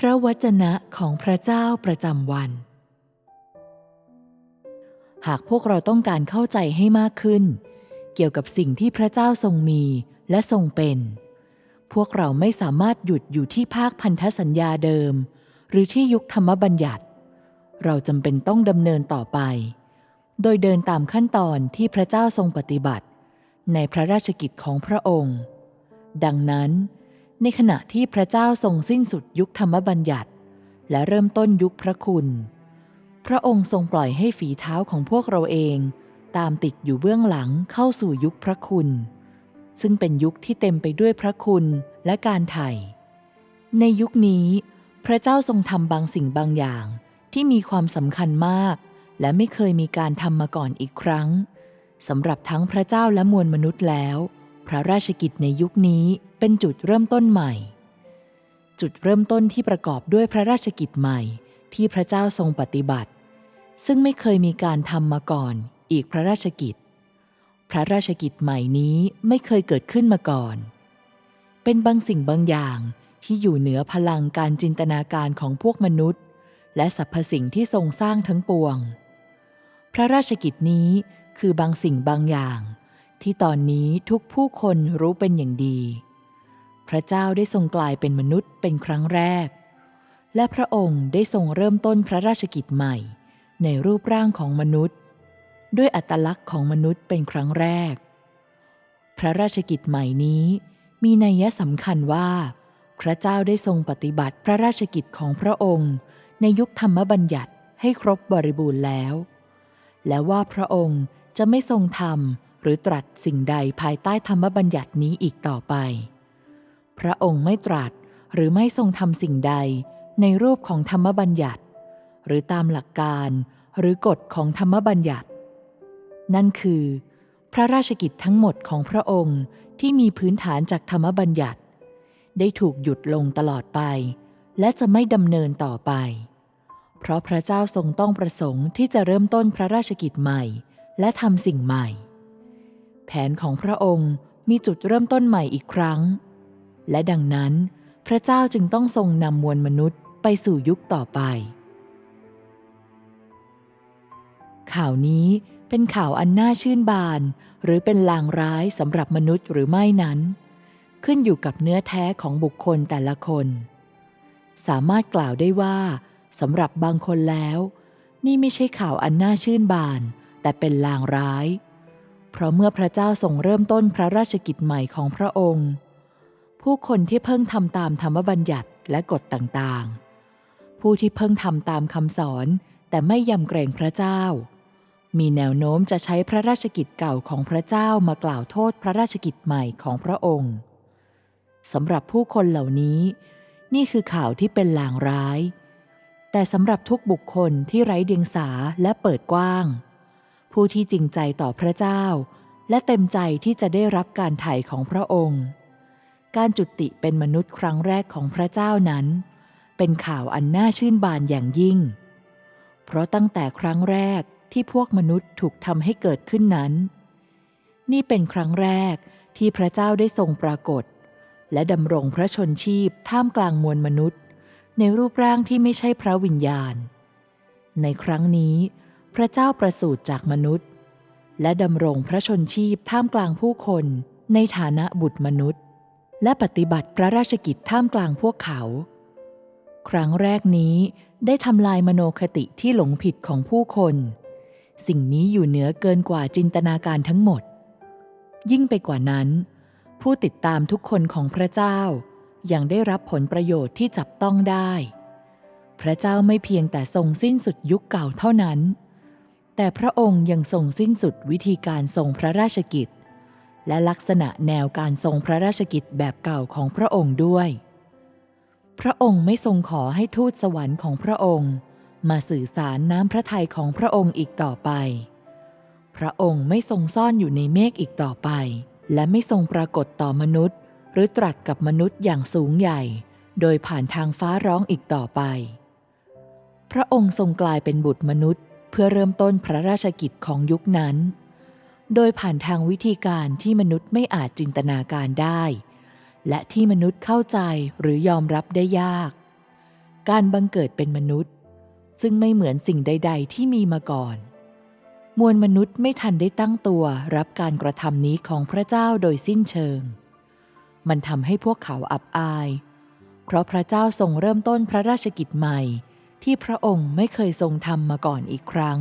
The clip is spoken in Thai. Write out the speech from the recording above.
พระวจนะของพระเจ้าประจำวัน หากพวกเราต้องการเข้าใจให้มากขึ้น เกี่ยวกับสิ่งที่พระเจ้าทรงมีและทรงเป็น พวกเราไม่สามารถหยุดอยู่ที่ภาคพันธสัญญาเดิม หรือที่ยุคธรรมบัญญัติ เราจำเป็นต้องดำเนินต่อไป โดยเดินตามขั้นตอนที่พระเจ้าทรงปฏิบัติ ในพระราชกิจของพระองค์ ดังนั้น ในขณะที่พระเจ้าทรงสิ้นสุดยุคธรรมบัญญัติ และเริ่มต้นยุคพระคุณ พระองค์ทรงปล่อยให้ฝีเท้าของพวกเราเอง ตามติดอยู่เบื้องหลังเข้าสู่ยุคพระคุณ ซึ่งเป็นยุคที่เต็มไปด้วยพระคุณและการไถ่ในยุคนี้ พระเจ้าทรงทำบางสิ่งบางอย่างที่มีความสำคัญมาก และไม่เคยมีการทำมาก่อนอีกครั้งสำหรับทั้งพระเจ้าและมวลมนุษย์แล้ว พระราชกิจในยุคนี้เป็นจุดเริ่มต้นใหม่ จุดเริ่มต้นที่ประกอบด้วยพระราชกิจใหม่ที่พระเจ้าทรงปฏิบัติ ซึ่งไม่เคยมีการทำมาก่อนอีกพระราชกิจ พระราชกิจใหม่นี้ไม่เคยเกิดขึ้นมาก่อน เป็นบางสิ่งบางอย่างที่อยู่เหนือพลังการจินตนาการของพวกมนุษย์ และสรรพสิ่งที่ทรงสร้างทั้งปวง พระราชกิจนี้คือบางสิ่งบางอย่าง ที่ตอนนี้ทุกผู้คนรู้เป็นอย่างดี พระเจ้าได้ทรงกลายเป็นมนุษย์เป็นครั้งแรก และพระองค์ได้ทรงเริ่มต้นพระราชกิจใหม่ ในรูปร่างของมนุษย์ ด้วยอัตลักษณ์ของมนุษย์เป็นครั้งแรก พระราชกิจใหม่นี้มีนัยสำคัญว่า พระเจ้าได้ทรงปฏิบัติพระราชกิจของพระองค์ ในยุคธรรมบัญญัติให้ครบบริบูรณ์แล้ว และว่าพระองค์จะไม่ทรงทำ รือตรัสสิ่งใดภายใต้ธรรมบัญญัตินี้อีกต่อไป พระองค์ไม่ตรัสหรือไม่ทรงทำสิ่งใดในรูปของธรรมบัญญัติ หรือตามหลักการหรือกฎของธรรมบัญญัติ นั่นคือ พระราชกิจทั้งหมดของพระองค์ที่มีพื้นฐานจากธรรมบัญญัติ ได้ถูกหยุดลงตลอดไป และจะไม่ดำเนินต่อไป เพราะพระเจ้าทรงต้องประสงค์ที่จะเริ่มต้นพระราชกิจใหม่ และทำสิ่งใหม่ แผนของพระองค์มีจุดเริ่มต้นใหม่อีกครั้ง และดังนั้น พระเจ้าจึงต้องทรงนำมวลมนุษย์ไปสู่ยุคต่อไป ข่าวนี้เป็นข่าวอันน่าชื่นบาน หรือเป็นลางร้ายสำหรับมนุษย์หรือไม่นั้น ขึ้นอยู่กับเนื้อแท้ของบุคคลแต่ละคน สามารถกล่าวได้ว่าสำหรับบางคนแล้ว นี่ไม่ใช่ข่าวอันน่าชื่นบาน แต่เป็นลางร้าย เพราะเมื่อพระเจ้าทรงเริ่มต้นพระราชกิจใหม่ของพระองค์ ผู้คนที่เพิ่งทำตามธรรมบัญญัติและกฎต่างๆ ผู้ที่เพิ่งทำตามคำสอนแต่ไม่ยำเกรงพระเจ้า มีแนวโน้มจะใช้พระราชกิจเก่าของพระเจ้ามากล่าวโทษพระราชกิจใหม่ของพระองค์สำหรับผู้คนเหล่านี้ นี่คือข่าวที่เป็นลางร้าย แต่สำหรับทุกบุคคลที่ไร้เดียงสาและเปิดกว้าง ผู้ที่จริงใจต่อพระเจ้า และเต็มใจที่จะได้รับการไถ่ของพระองค์ การจุติเป็นมนุษย์ครั้งแรกของพระเจ้านั้น เป็นข่าวอันน่าชื่นบานอย่างยิ่ง เพราะตั้งแต่ครั้งแรกที่พวกมนุษย์ถูกทำให้เกิดขึ้นนั้น นี่เป็นครั้งแรกที่พระเจ้าได้ทรงปรากฏ และดำรงพระชนชีพท่ามกลางมวลมนุษย์ ในรูปร่างที่ไม่ใช่พระวิญญาณ ในครั้งนี้ พระเจ้าประสูติจากมนุษย์ และดำรงพระชนชีพท่ามกลางผู้คนในฐานะบุตรมนุษย์ และปฏิบัติพระราชกิจท่ามกลางพวกเขา ครั้งแรกนี้ได้ทำลายมโนคติที่หลงผิดของผู้คน สิ่งนี้อยู่เหนือเกินกว่าจินตนาการทั้งหมด ยิ่งไปกว่านั้น ผู้ติดตามทุกคนของพระเจ้ายังได้รับผลประโยชน์ที่จับต้องได้ พระเจ้าไม่เพียงแต่ทรงสิ้นสุดยุคเก่าเท่านั้น แต่พระองค์ยังทรงสิ้นสุดวิธีการทรงพระราชกิจ และลักษณะแนวการทรงพระราชกิจแบบเก่าของพระองค์ด้วย พระองค์ไม่ทรงขอให้ทูตสวรรค์ของพระองค์ มาสื่อสารน้ำพระทัยของพระองค์อีกต่อไป พระองค์ไม่ทรงซ่อนอยู่ในเมฆอีกต่อไป และไม่ทรงปรากฏต่อมนุษย์ หรือตรัสกับมนุษย์อย่างสูงใหญ่ โดยผ่านทางฟ้าร้องอีกต่อไป พระองค์ทรงกลายเป็นบุตรมนุษย์ พื่อเริ่มต้นพระราชกิจของยุคนั้น โดยผ่านทางวิธีการที่มนุษย์ไม่อาจจินตนาการได้ และที่มนุษย์เข้าใจหรือยอมรับได้ยาก การบังเกิดเป็นมนุษย์ ซึ่งไม่เหมือนสิ่งใด ๆ ที่มีมาก่อน มวลมนุษย์ไม่ทันได้ตั้งตัวรับการกระทำนี้ของพระเจ้าโดยสิ้นเชิง มันทำให้พวกเขาอับอาย เพราะพระเจ้าทรงเริ่มต้นพระราชกิจใหม่ ที่พระองค์ไม่เคยทรงทำมาก่อนอีกครั้ง